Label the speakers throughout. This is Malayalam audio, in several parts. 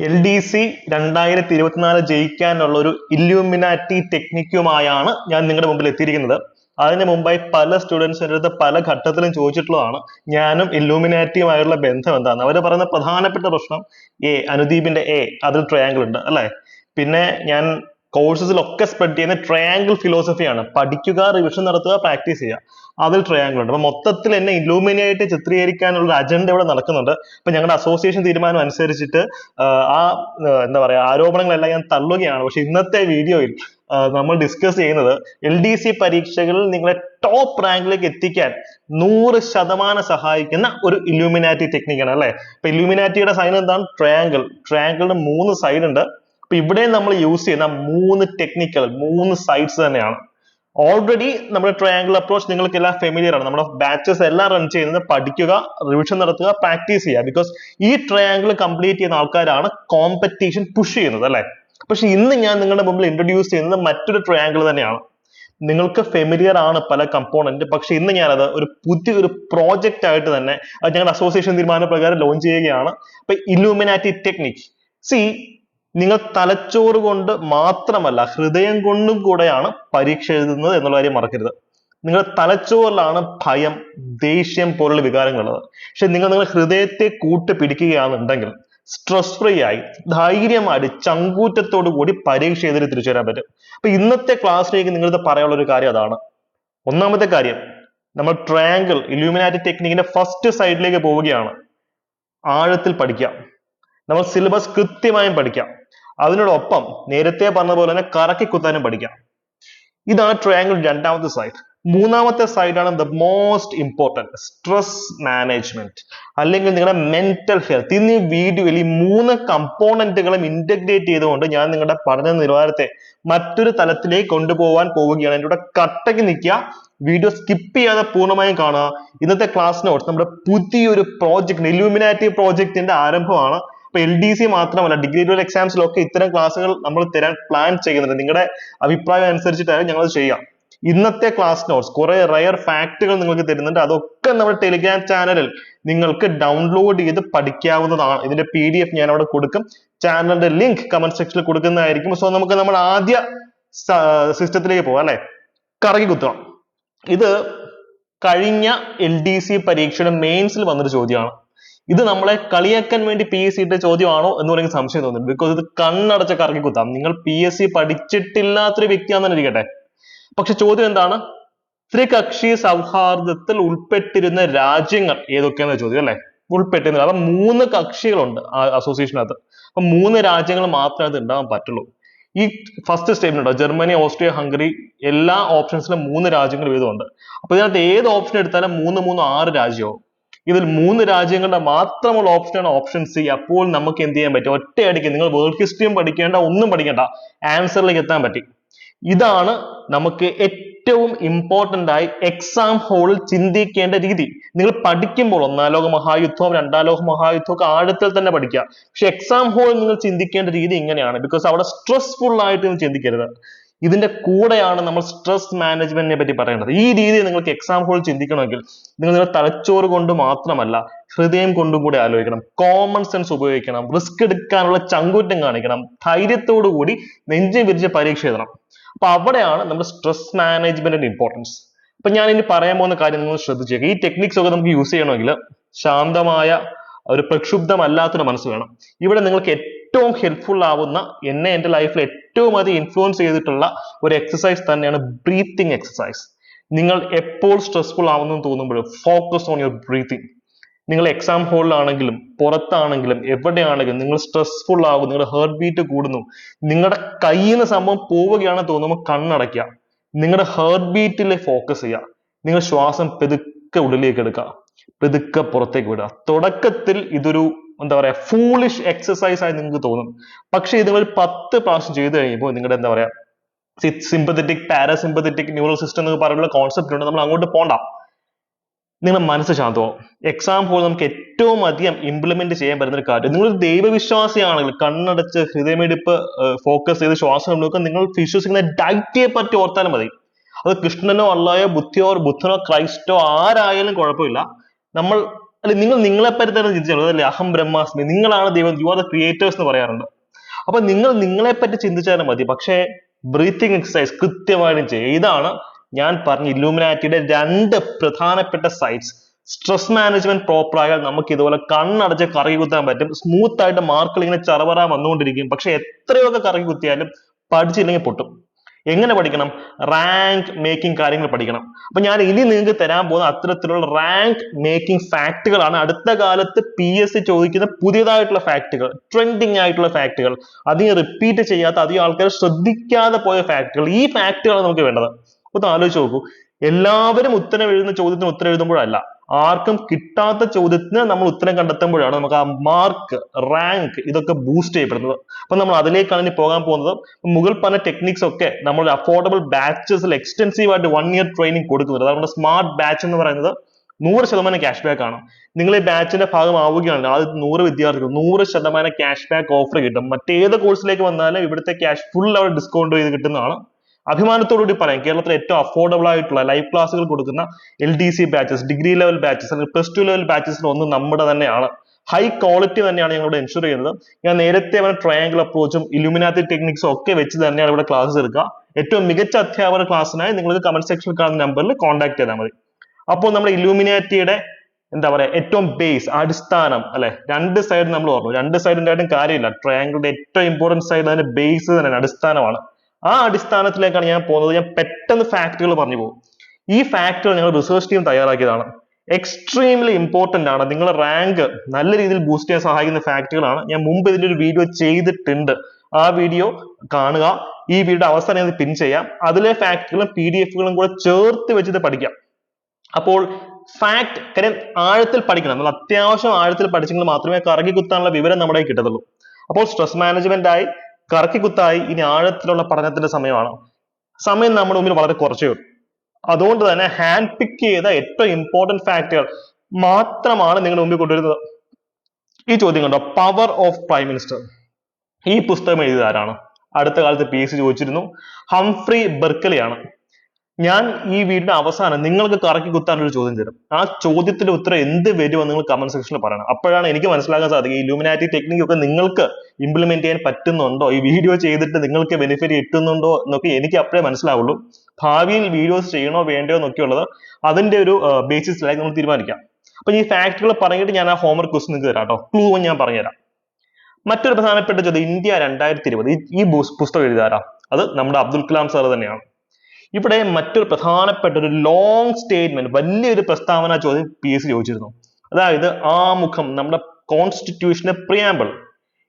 Speaker 1: എൽ ഡി സി രണ്ടായിരത്തി ഇരുപത്തിനാല് ജയിക്കാനുള്ള ഒരു ഇല്യൂമിനാറ്റി ടെക്നിക്കുമായാണ് ഞാൻ നിങ്ങളുടെ മുമ്പിൽ എത്തിയിരിക്കുന്നത്. അതിന് മുമ്പായി പല സ്റ്റുഡൻസിന്റെ അടുത്ത് പല ഘട്ടത്തിലും ചോദിച്ചിട്ടുള്ളതാണ് ഞാനും ഇല്യൂമിനാറ്റിയുമായുള്ള ബന്ധം എന്താണ് അവർ പറയുന്ന പ്രധാനപ്പെട്ട പ്രശ്നം എ അനുദീപിന്റെ എ അതിൽ ട്രയാങ്കിൾ ഉണ്ട് അല്ലേ? പിന്നെ ഞാൻ കോഴ്സസിലൊക്കെ സ്പ്രെഡ് ചെയ്യുന്ന ട്രയാങ്കിൾ ഫിലോസഫിയാണ് പഠിക്കുക റിവിഷൻ നടത്തുക പ്രാക്ടീസ് ചെയ്യുക. അതിൽ ട്രയാങ്കിൾ ഉണ്ട്. അപ്പൊ മൊത്തത്തിൽ എന്നെ ഇല്ലൂമിനായിട്ട് ചിത്രീകരിക്കാനുള്ള അജണ്ട ഇവിടെ നടക്കുന്നുണ്ട്. അപ്പൊ ഞങ്ങളുടെ അസോസിയേഷൻ തീരുമാനം അനുസരിച്ചിട്ട് ആ എന്താ പറയാ ആരോപണങ്ങളെല്ലാം ഞാൻ തള്ളുകയാണ്. പക്ഷെ ഇന്നത്തെ വീഡിയോയിൽ നമ്മൾ ഡിസ്കസ് ചെയ്യുന്നത് എൽ ഡി സി പരീക്ഷകളിൽ നിങ്ങളെ ടോപ്പ് റാങ്കിലേക്ക് എത്തിക്കാൻ നൂറ് ശതമാനം സഹായിക്കുന്ന ഒരു ഇലൂമിനാറ്റി ടെക്നിക്കാണ് അല്ലെ? അപ്പൊ ഇലൂമിനാറ്റിയുടെ സൈൻ എന്താണ്? ട്രയാങ്കിൾ ട്രയാങ്കിളിന് മൂന്ന് സൈഡ് ഉണ്ട്. അപ്പൊ ഇവിടെ നമ്മൾ യൂസ് ചെയ്യുന്ന മൂന്ന് ടെക്നിക്കൽ മൂന്ന് സൈഡ്സ് തന്നെയാണ്. ഓൾറെഡി നമ്മുടെ ട്രയാംഗിൾ അപ്രോച്ച് നിങ്ങൾക്ക് എല്ലാം ഫെമിലിയർ ആണ്. നമ്മുടെ ബാച്ചസ് എല്ലാം റൺ ചെയ്യുന്നത് പഠിക്കുക റിവിഷൻ നടത്തുക പ്രാക്ടീസ് ചെയ്യുക. ബിക്കോസ് ഈ ട്രയാംഗിൾ കംപ്ലീറ്റ് ചെയ്യുന്ന ആൾക്കാരാണ് കോമ്പറ്റീഷൻ പുഷ് ചെയ്യുന്നത് അല്ലേ? പക്ഷെ ഇന്ന് ഞാൻ നിങ്ങളുടെ മുമ്പിൽ ഇൻട്രൊഡ്യൂസ് ചെയ്യുന്നത് മറ്റൊരു ട്രയാംഗിൾ തന്നെയാണ്. നിങ്ങൾക്ക് ഫെമിലിയർ ആണ് പല കമ്പോണന്റ് പക്ഷെ ഇന്ന് ഞാനത് ഒരു പുതിയൊരു പ്രോജക്റ്റ് ആയിട്ട് തന്നെ അത് ഞങ്ങളുടെ അസോസിയേഷൻ തീരുമാനപ്രകാരം ലോഞ്ച് ചെയ്യുകയാണ്. അപ്പൊ ഇലൂമിനാറ്റി ടെക്നിക് സി നിങ്ങൾ തലച്ചോറ് കൊണ്ട് മാത്രമല്ല ഹൃദയം കൊണ്ടും കൂടെയാണ് പരീക്ഷ എഴുതുന്നത് എന്നുള്ള കാര്യം മറക്കരുത്. നിങ്ങൾ തലച്ചോറിലാണ് ഭയം ദേഷ്യം പോലുള്ള വികാരങ്ങളുള്ളത് പക്ഷെ നിങ്ങൾ നിങ്ങളുടെ ഹൃദയത്തെ കൂട്ടി പിടിക്കുകയാണെന്നുണ്ടെങ്കിൽ സ്ട്രെസ് ഫ്രീ ആയി ധൈര്യമായിട്ട് ചങ്കൂറ്റത്തോടു കൂടി പരീക്ഷ എഴുതി തിരിച്ചു വരാൻ പറ്റും. അപ്പൊ ഇന്നത്തെ ക്ലാസ്സിലേക്ക് നിങ്ങളിത് പറയാനുള്ള ഒരു കാര്യം അതാണ്. ഒന്നാമത്തെ കാര്യം നമ്മൾ ട്രയാങ്കിൾ ഇലൂമിനാറ്റി ടെക്നിക്കിന്റെ ഫസ്റ്റ് സൈഡിലേക്ക് പോവുകയാണ്. ആഴത്തിൽ പഠിക്കാം നമ്മൾ സിലബസ് കൃത്യമായും പഠിക്കാം. അതിനോടൊപ്പം നേരത്തെ പറഞ്ഞ പോലെ തന്നെ കറക്കി കുത്താനും പഠിക്കാം. ഇതാണ് ട്രയാങ്കിൾ രണ്ടാമത്തെ സൈഡ് മൂന്നാമത്തെ സൈഡാണ് the most important stress management അല്ലെങ്കിൽ നിങ്ങളുടെ മെന്റൽ ഹെൽത്ത് ഇന്ന് ഈ വീഡിയോയിൽ ഈ മൂന്ന് കമ്പോണന്റുകളും ഇന്റഗ്രേറ്റ് ചെയ്തുകൊണ്ട് ഞാൻ നിങ്ങളുടെ പഠന നിലവാരത്തെ മറ്റൊരു തലത്തിലേക്ക് കൊണ്ടുപോകാൻ പോവുകയാണ്. എന്റെ കൂടെ കട്ടയ്ക്ക് നിൽക്കുക. വീഡിയോ സ്കിപ്പ് ചെയ്യാതെ പൂർണമായും കാണുക. ഇന്നത്തെ ക്ലാസ് നോട്ട്സ് നമ്മുടെ പുതിയൊരു പ്രോജക്റ്റ് ഇലൂമിനാറ്റി പ്രോജക്റ്റിന്റെ ആരംഭമാണ്. ഇപ്പൊ എൽ ഡി സി മാത്രമല്ല ഡിഗ്രി ലെവൽ എക്സാംസിലൊക്കെ ഇത്തരം ക്ലാസ്സുകൾ നമ്മൾ തരാൻ പ്ലാൻ ചെയ്യുന്നുണ്ട്. നിങ്ങളുടെ അഭിപ്രായം അനുസരിച്ചിട്ടാണ് ഞങ്ങൾ ചെയ്യാം. ഇന്നത്തെ ക്ലാസ് നോട്ട്സ് കുറെ റയർ ഫാക്ടുകൾ നിങ്ങൾക്ക് തരുന്നുണ്ട്. അതൊക്കെ നമ്മുടെ ടെലിഗ്രാം ചാനലിൽ നിങ്ങൾക്ക് ഡൗൺലോഡ് ചെയ്ത് പഠിക്കാവുന്നതാണ്. ഇതിന്റെ പി ഡി എഫ് ഞാൻ അവിടെ കൊടുക്കും ചാനലിന്റെ ലിങ്ക് കമന്റ് സെക്ഷനിൽ കൊടുക്കുന്നതായിരിക്കും. സോ നമുക്ക് നമ്മൾ ആദ്യ സിസ്റ്റത്തിലേക്ക് പോവാം അല്ലെ? കറങ്ങി കുത്താം ഇത് കഴിഞ്ഞ എൽ ഡി സി പരീക്ഷയുടെ മെയിൻസിൽ വന്നൊരു ചോദ്യമാണ്. ഇത് നമ്മളെ കളിയാക്കാൻ വേണ്ടി പി എസ് സിയുടെ ചോദ്യമാണോ എന്ന് പറയുന്ന സംശയം തോന്നുന്നു ബിക്കോസ് ഇത് കണ്ണടച്ച കറക്കി കുത്താം. നിങ്ങൾ പി എസ് സി പഠിച്ചിട്ടില്ലാത്തൊരു വ്യക്തിയാണെന്ന് ഇരിക്കട്ടെ. പക്ഷെ ചോദ്യം എന്താണ്? ത്രികക്ഷി സൗഹാർദ്ദത്തിൽ ഉൾപ്പെട്ടിരുന്ന രാജ്യങ്ങൾ ഏതൊക്കെയാണെന്ന് ചോദ്യം അല്ലേ? ഉൾപ്പെട്ടിരുന്ന അപ്പൊ മൂന്ന് കക്ഷികളുണ്ട് അസോസിയേഷനകത്ത് അപ്പൊ മൂന്ന് രാജ്യങ്ങൾ മാത്രമേ അത് ഉണ്ടാവാൻ പറ്റുള്ളൂ. ഈ first statement Germany Austria Hungary എല്ലാ ഓപ്ഷൻസിലും മൂന്ന് രാജ്യങ്ങൾ വീതമുണ്ട് അപ്പൊ ഇതിനകത്ത് ഏത് ഓപ്ഷൻ എടുത്താലും മൂന്ന് മൂന്ന് ആറ് രാജ്യമാവും. ഇതിൽ മൂന്ന് രാജ്യങ്ങളുടെ മാത്രമുള്ള ഓപ്ഷനാണ് ഓപ്ഷൻ സി അപ്പോൾ നമുക്ക് എന്ത് ചെയ്യാൻ പറ്റും? ഒറ്റയടിക്ക് നിങ്ങൾ വേൾഡ് ഹിസ്റ്ററിയും പഠിക്കേണ്ട ഒന്നും പഠിക്കേണ്ട ആൻസറിലേക്ക് എത്താൻ പറ്റി. ഇതാണ് നമുക്ക് ഏറ്റവും ഇമ്പോർട്ടന്റ് ആയി എക്സാം ഹോളിൽ ചിന്തിക്കേണ്ട രീതി. നിങ്ങൾ പഠിക്കുമ്പോൾ ഒന്നാം ലോക മഹായുദ്ധവും രണ്ടാം ലോക മഹായുദ്ധവും ഒക്കെ ആഴത്തിൽ തന്നെ പഠിക്കുക. പക്ഷെ എക്സാം ഹോളിൽ നിങ്ങൾ ചിന്തിക്കേണ്ട രീതി ഇങ്ങനെയാണ്. ബിക്കോസ് അവിടെ സ്ട്രെസ്ഫുൾ ആയിട്ട് നിങ്ങൾ ചിന്തിക്കരുത്. ഇതിന്റെ കൂടെയാണ് നമ്മൾ സ്ട്രെസ് മാനേജ്മെന്റിനെ പറ്റി പറയേണ്ടത്. ഈ രീതിയിൽ നിങ്ങൾക്ക് എക്സാം ഹോൾ ചിന്തിക്കണമെങ്കിൽ നിങ്ങൾ നിങ്ങളുടെ തലച്ചോറ് കൊണ്ട് മാത്രമല്ല ഹൃദയം കൊണ്ടും കൂടി ആലോചിക്കണം. കോമൺ സെൻസ് ഉപയോഗിക്കണം. റിസ്ക് എടുക്കാനുള്ള ചങ്കൂറ്റം കാണിക്കണം. ധൈര്യത്തോടു കൂടി നെഞ്ചും വിരിച്ച് പരീക്ഷ എഴുതണം. അപ്പൊ അവിടെയാണ് നമ്മുടെ സ്ട്രെസ് മാനേജ്മെന്റിന്റെ ഇമ്പോർട്ടൻസ് അപ്പൊ ഞാൻ ഇനി പറയാൻ പോകുന്ന കാര്യം നിങ്ങൾ ശ്രദ്ധിച്ചേക്കുക ഈ ടെക്നിക്സ് ഒക്കെ നമുക്ക് യൂസ് ചെയ്യണമെങ്കിൽ ശാന്തമായ ഒരു പ്രക്ഷുബ്ധമല്ലാത്തൊരു മനസ്സ് വേണം. ഇവിടെ നിങ്ങൾക്ക് ഏറ്റവും ഹെൽപ്ഫുൾ ആവുന്ന എന്നെ എന്റെ ലൈഫിൽ ഏറ്റവും അധികം ഇൻഫ്ലുവൻസ് ചെയ്തിട്ടുള്ള ഒരു എക്സസൈസ് തന്നെയാണ് ബ്രീത്തിങ് എക്സസൈസ് നിങ്ങൾ എപ്പോൾ സ്ട്രെസ്ഫുൾ ആവുന്നു തോന്നുമ്പോഴും ഫോക്കസ് ഓൺ യുവർ ബ്രീത്തിങ് നിങ്ങൾ എക്സാം ഹോളിലാണെങ്കിലും പുറത്താണെങ്കിലും എവിടെയാണെങ്കിലും നിങ്ങൾ സ്ട്രെസ്ഫുൾ ആകും നിങ്ങളുടെ ഹേർട്ട് ബീറ്റ് കൂടുന്നു നിങ്ങളുടെ കയ്യിൽ നിന്ന് സംഭവം പോവുകയാണെന്ന് തോന്നുമ്പോൾ കണ്ണടയ്ക്കുക. നിങ്ങളുടെ ഹേർട്ട് ബീറ്റിൽ ഫോക്കസ് ചെയ്യുക. നിങ്ങൾ ശ്വാസം പെതുക്കെ ഉള്ളിലേക്ക് എടുക്കുക. പെതുക്കെ പുറത്തേക്ക് വിടുക. തുടക്കത്തിൽ ഇതൊരു എന്താ പറയാ ഫൂളിഷ് എക്സസൈസ് ആയി നിങ്ങൾക്ക് തോന്നും. പക്ഷെ ഇത് നിങ്ങൾ പത്ത് പ്രാവശ്യം ചെയ്തു കഴിയുമ്പോൾ നിങ്ങളുടെ എന്താ പറയാ സിമ്പത്തറ്റിക് പാരാസിമ്പത്തറ്റിക് ന്യൂറൽ സിസ്റ്റം എന്നൊക്കെ പറയുന്ന കോൺസെപ്റ്റ് ഉണ്ട് നമ്മൾ അങ്ങോട്ട് പോണ്ട. നിങ്ങളുടെ മനസ്സ് ശാന്തമാവും. എക്സാം ഹോൾ നമുക്ക് ഏറ്റവും അധികം ഇംപ്ലിമെന്റ് ചെയ്യാൻ പറ്റുന്ന ഒരു കാര്യം. നിങ്ങൾ ദൈവവിശ്വാസിയാണെങ്കിൽ കണ്ണടച്ച് ഹൃദയമിടിപ്പ് ഫോക്കസ് ചെയ്ത് ശ്വാസം എടുക്കുക നിങ്ങൾ വിശ്വസിക്കുന്ന ഡയറ്റിയെ പറ്റി ഓർത്താലും മതി. അത് കൃഷ്ണനോ അള്ളായോ ബുദ്ധിയോ ബുദ്ധനോ ക്രൈസ്റ്റോ ആരായാലും കുഴപ്പമില്ല. നമ്മൾ അല്ലെ നിങ്ങൾ നിങ്ങളെ പറ്റി തന്നെ ചിന്തിച്ചാൽ അല്ലെ അഹം ബ്രഹ്മാസ്മി. നിങ്ങളാണ് ദൈവം. യു ആർ ദ ക്രിയേറ്റേഴ്സ് എന്ന് പറയാറുണ്ട്. അപ്പൊ നിങ്ങൾ നിങ്ങളെ പറ്റി ചിന്തിച്ചാലും മതി. പക്ഷേ ബ്രീത്തിങ് എക്സസൈസ് കൃത്യമായിട്ടും ചെയ്യുക ഇതാണ് ഞാൻ പറഞ്ഞ ഇലൂമിനാറ്റിയുടെ രണ്ട് പ്രധാനപ്പെട്ട സൈറ്റ്സ് സ്ട്രെസ് മാനേജ്മെന്റ് പ്രോപ്പർ ആയാൽ നമുക്ക് ഇതുപോലെ കണ്ണടച്ച് കറങ്ങി കുത്താൻ പറ്റും. സ്മൂത്ത് ആയിട്ട് മാർക്കുകൾ ഇങ്ങനെ ചറവറ വന്നുകൊണ്ടിരിക്കും. പക്ഷെ എത്രയൊക്കെ കറങ്ങി കുത്തിയാലും പഠിച്ചില്ലെങ്കിൽ പൊട്ടും. എങ്ങനെ പഠിക്കണം? റാങ്ക് മേക്കിംഗ് കാര്യങ്ങൾ പഠിക്കണം. അപ്പൊ ഞാൻ ഇനി നിങ്ങൾക്ക് തരാൻ പോകുന്ന അത്തരത്തിലുള്ള റാങ്ക് മേക്കിംഗ് ഫാക്ടുകളാണ് അടുത്ത കാലത്ത് പി എസ് സി ചോദിക്കുന്ന പുതിയതായിട്ടുള്ള ഫാക്ടുകൾ ട്രെൻഡിങ് ആയിട്ടുള്ള ഫാക്ടുകൾ അധികം റിപ്പീറ്റ് ചെയ്യാത്ത അധികം ആൾക്കാർ ശ്രദ്ധിക്കാതെ പോയ ഫാക്ടുകൾ ഈ ഫാക്ടുകളാണ് നമുക്ക് വേണ്ടത്. ഒന്ന് ആലോചിച്ച് നോക്കൂ. എല്ലാവരും ഉത്തരം എഴുതുന്ന ചോദ്യത്തിന് ഉത്തരം എഴുതുമ്പോഴല്ല. ആർക്കും കിട്ടാത്ത ചോദ്യത്തിന് നമ്മൾ ഉത്തരം കണ്ടെത്തുമ്പോഴാണ് നമുക്ക് ആ മാർക്ക് റാങ്ക് ഇതൊക്കെ ബൂസ്റ്റ് ചെയ്യപ്പെടുന്നത്. അപ്പൊ നമ്മൾ അതിലേക്കാണ് ഇനി പോകാൻ പോകുന്നത്. മുകൾ പറഞ്ഞ ടെക്നിക്സ് ഒക്കെ നമ്മൾ അഫോർഡബിൾ ബാച്ചസിൽ എക്സ്റ്റെൻസീവ് ആയിട്ട് വൺ ഇയർ ട്രെയിനിങ് കൊടുക്കുന്നുണ്ട്. അതുകൊണ്ട് സ്മാർട്ട് ബാച്ച് എന്ന് പറയുന്നത് നൂറ് ശതമാനം ക്യാഷ് ബാക്ക് ആണ്. നിങ്ങൾ ഈ ബാച്ചിന്റെ ഭാഗമാവുകയാണെങ്കിൽ ആദ്യത്തെ നൂറ് വിദ്യാർത്ഥികൾ നൂറ് ശതമാനം ക്യാഷ് ബാക്ക് ഓഫർ കിട്ടും. മറ്റേത് കോഴ്സിലേക്ക് വന്നാലും ഇവിടുത്തെ ക്യാഷ് ഫുൾ അവർ ഡിസ്കൗണ്ട് ചെയ്ത് കിട്ടുന്നതാണ് അഭിമാനത്തോടുകൂടി പറയാം കേരളത്തിൽ ഏറ്റവും അഫോർഡബിൾ ആയിട്ടുള്ള ലൈവ് ക്ലാസ്സുകൾ കൊടുക്കുന്ന L D C batches degree level batches അല്ലെങ്കിൽ പ്ലസ് ടു ലെവൽ ബാച്ചസിൽ ഒന്ന് നമ്മുടെ തന്നെയാണ്. ഹൈ ക്വാളിറ്റി തന്നെയാണ് ഞങ്ങൾ എൻഷുർ ചെയ്യുന്നത്. ഞാൻ നേരത്തെ പറഞ്ഞ ട്രയാങ്കിൾ അപ്രോച്ചും ഇലുമിനാത്തി ടെക്നിക്സും ഒക്കെ വെച്ച് തന്നെയാണ് ഇവിടെ ക്ലാസ് എടുക്കുക. ഏറ്റവും മികച്ച അധ്യാപന ക്ലാസ്സിനായി നിങ്ങൾക്ക് കമന്റ് സെക്ഷനിൽ കാണുന്ന നമ്പറിൽ കോൺടാക്ട് ചെയ്താൽ മതി. അപ്പോൾ നമ്മുടെ ഇലുമിനാറ്റിയുടെ എന്താ പറയാ ഏറ്റവും ബേസ് അടിസ്ഥാനം അല്ലെ? രണ്ട് സൈഡ് നമ്മൾ പറഞ്ഞു രണ്ട് സൈഡിന്റെ ആയിട്ടും കാര്യമില്ല. ട്രയാങ്കിളിന്റെ ഏറ്റവും ഇമ്പോർട്ടന്റ് സൈഡ് അതിന്റെ ബേസ് തന്നെയാണ് അടിസ്ഥാനമാണ്. ആ അടിസ്ഥാനത്തിലേക്കാണ് ഞാൻ പോകുന്നത്. ഞാൻ പെട്ടെന്ന് ഫാക്ടുകൾ പറഞ്ഞു പോകും. ഈ ഫാക്ടുകൾ ഞങ്ങൾ റിസർച്ച് ടീം തയ്യാറാക്കിയതാണ്. എക്സ്ട്രീംലി ഇമ്പോർട്ടന്റ് ആണ്. നിങ്ങളുടെ റാങ്ക് നല്ല രീതിയിൽ ബൂസ്റ്റ് ചെയ്യാൻ സഹായിക്കുന്ന ഫാക്ടുകളാണ് ഞാൻ മുമ്പ് ഇതിന്റെ ഒരു വീഡിയോ ചെയ്തിട്ടുണ്ട്. ആ വീഡിയോ കാണുക. ഈ വീഡിയോ അവസാനം ഞാൻ പിൻ ചെയ്യാം. അതിലെ ഫാക്ടുകളും പി ഡി എഫുകളും കൂടെ ചേർത്ത് വെച്ചിട്ട് പഠിക്കാം. അപ്പോൾ ഫാക്ട് കാര്യം ആഴത്തിൽ പഠിക്കണം. നമ്മൾ അത്യാവശ്യം ആഴത്തിൽ പഠിച്ചെങ്കിൽ മാത്രമേ കറങ്ങി കുത്താനുള്ള വിവരം നമ്മുടെ കയ്യിൽ കിട്ടത്തുള്ളൂ. അപ്പോൾ സ്ട്രെസ് മാനേജ്മെന്റ് ആയി കറക്കി കുത്തായി ഇനി ആഴത്തിലുള്ള പഠനത്തിന്റെ സമയമാണ്. സമയം നമ്മുടെ മുമ്പിൽ വളരെ കുറച്ചേ ഉള്ളൂ. അതുകൊണ്ട് തന്നെ ഹാൻഡ് പിക്ക് ചെയ്ത ഏറ്റവും ഇമ്പോർട്ടന്റ് ഫാക്ടുകൾ മാത്രമാണ് നിങ്ങളുടെ മുമ്പിൽ കൊണ്ടുവരുന്നത്. ഈ ചോദ്യം കണ്ടോ? പവർ ഓഫ് പ്രൈം മിനിസ്റ്റർ ഈ പുസ്തകം എഴുതിയത് ആരാണ്? അടുത്ത കാലത്ത് പി എസ് ചോദിച്ചിരുന്നു. ഹംഫ്രി ബെർക്കലിയാണ് ഞാൻ ഈ വീടിന്റെ അവസാനം നിങ്ങൾക്ക് കറക്കി കുത്താൻ ഒരു ചോദ്യം തരും. ആ ചോദ്യത്തിന്റെ ഉത്തരം എന്ത് വരുമെന്ന് നിങ്ങൾ കമന്റ് സെക്ഷനിൽ പറയണം. അപ്പോഴാണ് എനിക്ക് മനസ്സിലാക്കാൻ സാധിക്കുക ഈ ഇലുമിനാറ്റി ടെക്നിക് ഒക്കെ നിങ്ങൾക്ക് ഇംപ്ലിമെന്റ് ചെയ്യാൻ പറ്റുന്നുണ്ടോ? ഈ വീഡിയോ ചെയ്തിട്ട് നിങ്ങൾക്ക് ബെനിഫിറ്റ് കിട്ടുന്നുണ്ടോ എന്നൊക്കെ എനിക്ക് അപ്പോഴേ മനസ്സിലാവുള്ളൂ. ഭാവിയിൽ വീഡിയോസ് ചെയ്യണോ വേണ്ടയോ എന്നൊക്കെയുള്ളത് അതിന്റെ ഒരു ബേസിസിലായി നമ്മൾ തീരുമാനിക്കാം. അപ്പൊ ഈ ഫാക്ടുകൾ പറഞ്ഞിട്ട് ഞാൻ ആ ഹോംവർക്ക് ക്വസ്റ്റ് നിങ്ങൾക്ക് തരാം കേട്ടോ. ക്ലൂ ഞാൻ പറഞ്ഞുതരാം. മറ്റൊരു പ്രധാനപ്പെട്ട ചോദ്യം ഇന്ത്യ രണ്ടായിരത്തി ഇരുപത് ഈ പുസ്തകം എഴുതാരാ അത് നമ്മുടെ അബ്ദുൽ കലാം സാർ തന്നെയാണ്. ഇവിടെ മറ്റൊരു പ്രധാനപ്പെട്ട ഒരു ലോങ് സ്റ്റേറ്റ്മെന്റ് വലിയൊരു പ്രസ്താവന ചോദ്യം പി എസ് ചോദിച്ചിരുന്നു. അതായത് ആമുഖം നമ്മുടെ കോൺസ്റ്റിറ്റ്യൂഷന്റെ പ്രിയാമ്പിൾ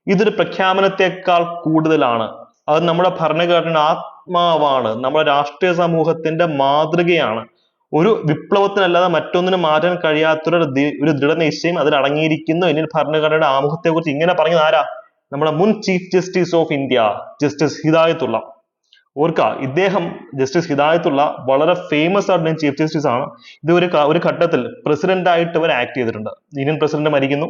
Speaker 1: ഇതൊരു പ്രഖ്യാപനത്തെക്കാൾ കൂടുതലാണ്. അത് നമ്മുടെ ഭരണഘടന ആത്മാവാണ്. നമ്മുടെ രാഷ്ട്രീയ സമൂഹത്തിന്റെ മാതൃകയാണ്. ഒരു വിപ്ലവത്തിനല്ലാതെ മറ്റൊന്നിനും മാറ്റാൻ കഴിയാത്തൊരു ഒരു ദൃഢനിശ്ചയം അതിൽ അടങ്ങിയിരിക്കുന്നു. ഇന്ത്യൻ ഭരണഘടനയുടെ ആമുഖത്തെ കുറിച്ച് ഇങ്ങനെ പറഞ്ഞത് ആരാ? നമ്മുടെ മുൻ chief justice of India justice Hidayatullah. ഓർക്ക ഇദ്ദേഹം ജസ്റ്റിസ് ഹിദായത്തുള്ള വളരെ ഫേമസ് ആയിട്ടുള്ള ചീഫ് ജസ്റ്റിസ് ആണ് ഇത് ഒരു ഒരു ഘട്ടത്തിൽ പ്രസിഡന്റ് ആയിട്ട് ഇവർ ആക്ട് ചെയ്തിട്ടുണ്ട്. ഇന്ത്യൻ പ്രസിഡന്റ് മരിക്കുന്നു.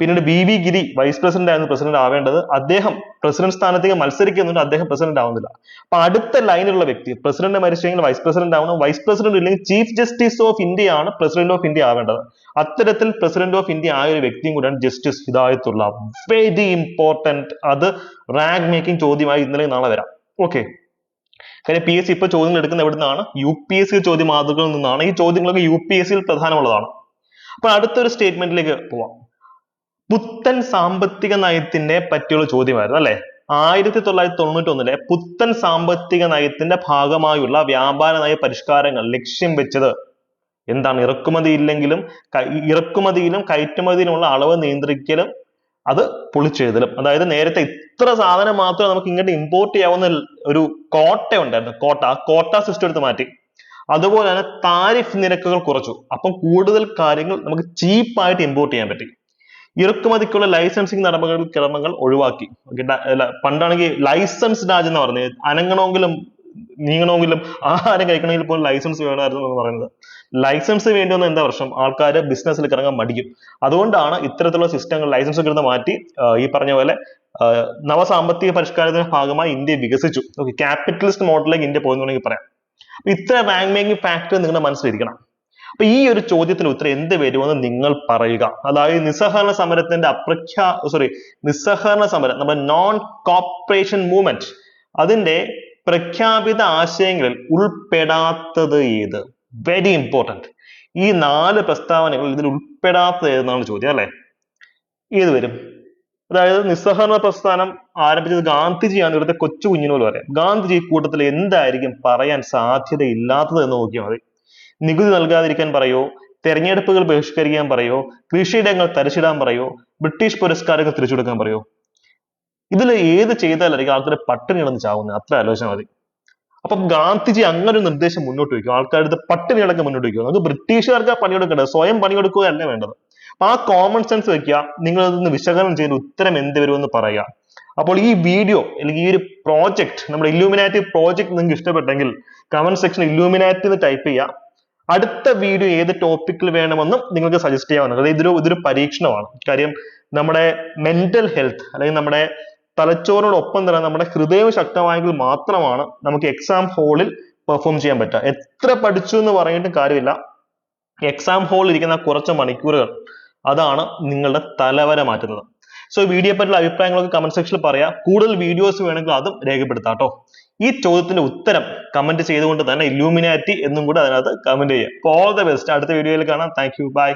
Speaker 1: പിന്നീട് B V Giri vice president ആയിരുന്നു പ്രസിഡന്റ് ആവേണ്ടത്. അദ്ദേഹം പ്രസിഡന്റ് സ്ഥാനത്തേക്ക് മത്സരിക്കുന്നുണ്ട്. അദ്ദേഹം പ്രസിഡന്റ് ആവുന്നില്ല. അപ്പൊ അടുത്ത ലൈനിലുള്ള വ്യക്തി പ്രസിഡന്റ് മരിച്ചെങ്കിൽ വൈസ് പ്രസിഡന്റ് ആവണം. വൈസ് പ്രസിഡന്റ് ഇല്ലെങ്കിൽ ചീഫ് ജസ്റ്റിസ് ഓഫ് ഇന്ത്യ ആണ് പ്രസിഡന്റ് ഓഫ് ഇന്ത്യ ആവേണ്ടത്. അത്തരത്തിൽ പ്രസിഡന്റ് ഓഫ് ഇന്ത്യ ആയ ഒരു വ്യക്തിയും കൂടിയാണ് ജസ്റ്റിസ് ഹിദായത്തുള്ള. വെരി ഇമ്പോർട്ടന്റ് അത് റാങ്ക് മേക്കിംഗ് ചോദ്യമായി ഇന്നലെ നാളെ വരാം. ഓക്കെ കാര്യം പി എസ് സി ഇപ്പൊ ചോദ്യങ്ങൾ എടുക്കുന്നത് എവിടെ നിന്നാണ് യു പി എസ് സി ചോദ്യ മാതൃകകളിൽ നിന്നാണ്. ഈ ചോദ്യങ്ങളൊക്കെ യു പി എസ് സിയിൽ പ്രധാനമുള്ളതാണ്. അപ്പൊ അടുത്തൊരു സ്റ്റേറ്റ്മെന്റിലേക്ക് പോവാം. പുത്തൻ സാമ്പത്തിക നയത്തിനെ പറ്റിയുള്ള ചോദ്യമായിരുന്നു അല്ലെ? ആയിരത്തി തൊള്ളായിരത്തി തൊണ്ണൂറ്റി ഒന്നിലെ പുത്തൻ സാമ്പത്തിക നയത്തിന്റെ ഭാഗമായുള്ള വ്യാപാര നയ പരിഷ്കാരങ്ങൾ ലക്ഷ്യം വെച്ചത് എന്താണ്? ഇറക്കുമതി ഇല്ലെങ്കിലും ഇറക്കുമതിയിലും കയറ്റുമതിയിലുമുള്ള അളവ് നിയന്ത്രിക്കലും അത് പൊളിച്ചെഴുതലും. അതായത് നേരത്തെ ഇത്ര സാധനം മാത്രമേ നമുക്ക് ഇങ്ങോട്ട് ഇമ്പോർട്ട് ചെയ്യാവുന്ന ഒരു കോട്ട ഉണ്ടായിരുന്നു. കോട്ട ആ കോട്ട സിസ്റ്റം എടുത്ത് മാറ്റി. അതുപോലെ തന്നെ താരിഫ് നിരക്കുകൾ കുറച്ചു. അപ്പം കൂടുതൽ കാര്യങ്ങൾ നമുക്ക് ചീപ്പായിട്ട് ഇമ്പോർട്ട് ചെയ്യാൻ പറ്റി. ഇറക്കുമതിക്കുള്ള ലൈസൻസിങ് നടപടികൾ ക്രമങ്ങൾ ഒഴിവാക്കി. പണ്ടാണെങ്കിൽ ലൈസൻസ് രാജ് എന്ന് പറഞ്ഞത് അനങ്ങണമെങ്കിലും നീങ്ങണമെങ്കിലും ആഹാരം കഴിക്കണമെങ്കിൽ പോലും ലൈസൻസ് വേണമായിരുന്നു എന്ന് പറയുന്നത്. ലൈസൻസ് വേണ്ടി വന്ന എന്താ പ്രശ്നം? ആൾക്കാർ ബിസിനസ്സിൽ ഇറങ്ങാൻ മടിക്കും. അതുകൊണ്ടാണ് ഇത്തരത്തിലുള്ള സിസ്റ്റങ്ങൾ ലൈസൻസ് ഒക്കെ മാറ്റി ഈ പറഞ്ഞ പോലെ നവസാമ്പത്തിക പരിഷ്കാരത്തിന്റെ ഭാഗമായി ഇന്ത്യ വികസിച്ചു. ഓക്കെ ക്യാപിറ്റലിസ്റ്റ് മോഡലിലേക്ക് ഇന്ത്യ പോയെന്ന് പറയാം. ഇത്ര റാങ്ക് മേക്കിംഗ് ഫാക്ടർ നിങ്ങളുടെ മനസ്സിലിരിക്കണം. അപ്പൊ ഈ ഒരു ചോദ്യത്തിന് ഉത്തരം എന്ത് വരുമെന്ന് നിങ്ങൾ പറയുക. അതായത് നിസ്സഹകരണ സമരത്തിന്റെ അപ്രഖ്യാ സോറി നിസ്സഹകരണ സമരം നമ്മുടെ നോൺ കോപ്പറേഷൻ മൂവ്മെന്റ് അതിന്റെ പ്രഖ്യാപിത ആശയങ്ങളിൽ ഉൾപ്പെടാത്തത് ഏത്? Very important. ഈ നാല് പ്രസ്താവനകൾ ഇതിൽ ഉൾപ്പെടാത്തത് ഏതെന്നാണ് ചോദ്യം അല്ലെ? ഏത് വരും? അതായത് നിസ്സഹകരണ പ്രസ്ഥാനം ആരംഭിച്ചത് ഗാന്ധിജിയാണ് ഇവിടുത്തെ കൊച്ചു കുഞ്ഞിനോട് പറയാം. ഗാന്ധിജി കൂട്ടത്തിൽ എന്തായിരിക്കും പറയാൻ സാധ്യതയില്ലാത്തത് എന്ന് നോക്കിയാൽ മതി. നികുതി നൽകാതിരിക്കാൻ പറയോ? തെരഞ്ഞെടുപ്പുകൾ ബഹിഷ്കരിക്കാൻ പറയോ? കൃഷിയിടങ്ങൾ തരിച്ചിടാൻ പറയോ? ബ്രിട്ടീഷ് പുരസ്കാരങ്ങൾ തിരിച്ചുകൊടുക്കാൻ പറയോ? ഇതിൽ ഏത് ചെയ്താലായിരിക്കും ആൾക്കാർ പട്ടിണി കിടന്ന് ചാവുന്നത് അത്ര ആലോചന മതി. അപ്പം ഗാന്ധിജി അങ്ങനെ ഒരു നിർദ്ദേശം മുന്നോട്ട് വയ്ക്കും. ആൾക്കാരുടെ പട്ടിണി കിടക്കാൻ മുന്നോട്ട് വയ്ക്കും. അത് ബ്രിട്ടീഷുകാർക്ക് പണിയെടുക്കേണ്ടത് സ്വയം പണിയെടുക്കുകയല്ല വേണ്ടത്. അപ്പൊ ആ കോമൺ സെൻസ് വെക്കുക നിങ്ങൾ അതൊന്ന് വിശകലനം ചെയ്ത് ഉത്തരം എന്ത് വരുമെന്ന് പറയുക. അപ്പോൾ ഈ വീഡിയോ അല്ലെങ്കിൽ ഈ ഒരു പ്രോജക്റ്റ് നമ്മുടെ ഇല്യൂമിനാറ്റി പ്രോജക്റ്റ് നിങ്ങൾക്ക് ഇഷ്ടപ്പെട്ടെങ്കിൽ കമന്റ് സെക്ഷനിൽ ഇല്യൂമിനാറ്റി എന്ന് ടൈപ്പ് ചെയ്യുക. അടുത്ത വീഡിയോ ഏത് ടോപ്പിക്കിൽ വേണമെന്നും നിങ്ങൾക്ക് സജസ്റ്റ് ചെയ്യാവുന്നതാണ്. അതായത് ഇതൊരു ഇതൊരു പരീക്ഷണമാണ്. കാര്യം നമ്മുടെ മെന്റൽ ഹെൽത്ത് അല്ലെങ്കിൽ നമ്മുടെ തലച്ചോറിനോടൊപ്പം തന്നെ നമ്മുടെ ഹൃദയം ശക്തമായെങ്കിൽ മാത്രമാണ് നമുക്ക് എക്സാം ഹോളിൽ പെർഫോം ചെയ്യാൻ പറ്റുക. എത്ര പഠിച്ചു എന്ന് പറഞ്ഞിട്ടും കാര്യമില്ല. എക്സാം ഹോളിൽ ഇരിക്കുന്ന കുറച്ച് മണിക്കൂറുകൾ അതാണ് നിങ്ങളുടെ തലവര മാറ്റുന്നത്. സോ വീഡിയോയെ പറ്റിയുള്ള അഭിപ്രായങ്ങളൊക്കെ കമന്റ് സെക്ഷനിൽ പറയാം. കൂടുതൽ വീഡിയോസ് വേണമെങ്കിൽ അതും രേഖപ്പെടുത്താം കേട്ടോ ഈ ചോദ്യത്തിന്റെ ഉത്തരം കമന്റ് ചെയ്തുകൊണ്ട് തന്നെ illuminati എന്നും കൂടെ അതിനകത്ത് കമന്റ് ചെയ്യാം. ഓൾ ദ ബെസ്റ്റ് അടുത്ത വീഡിയോയിൽ കാണാം. Thank you by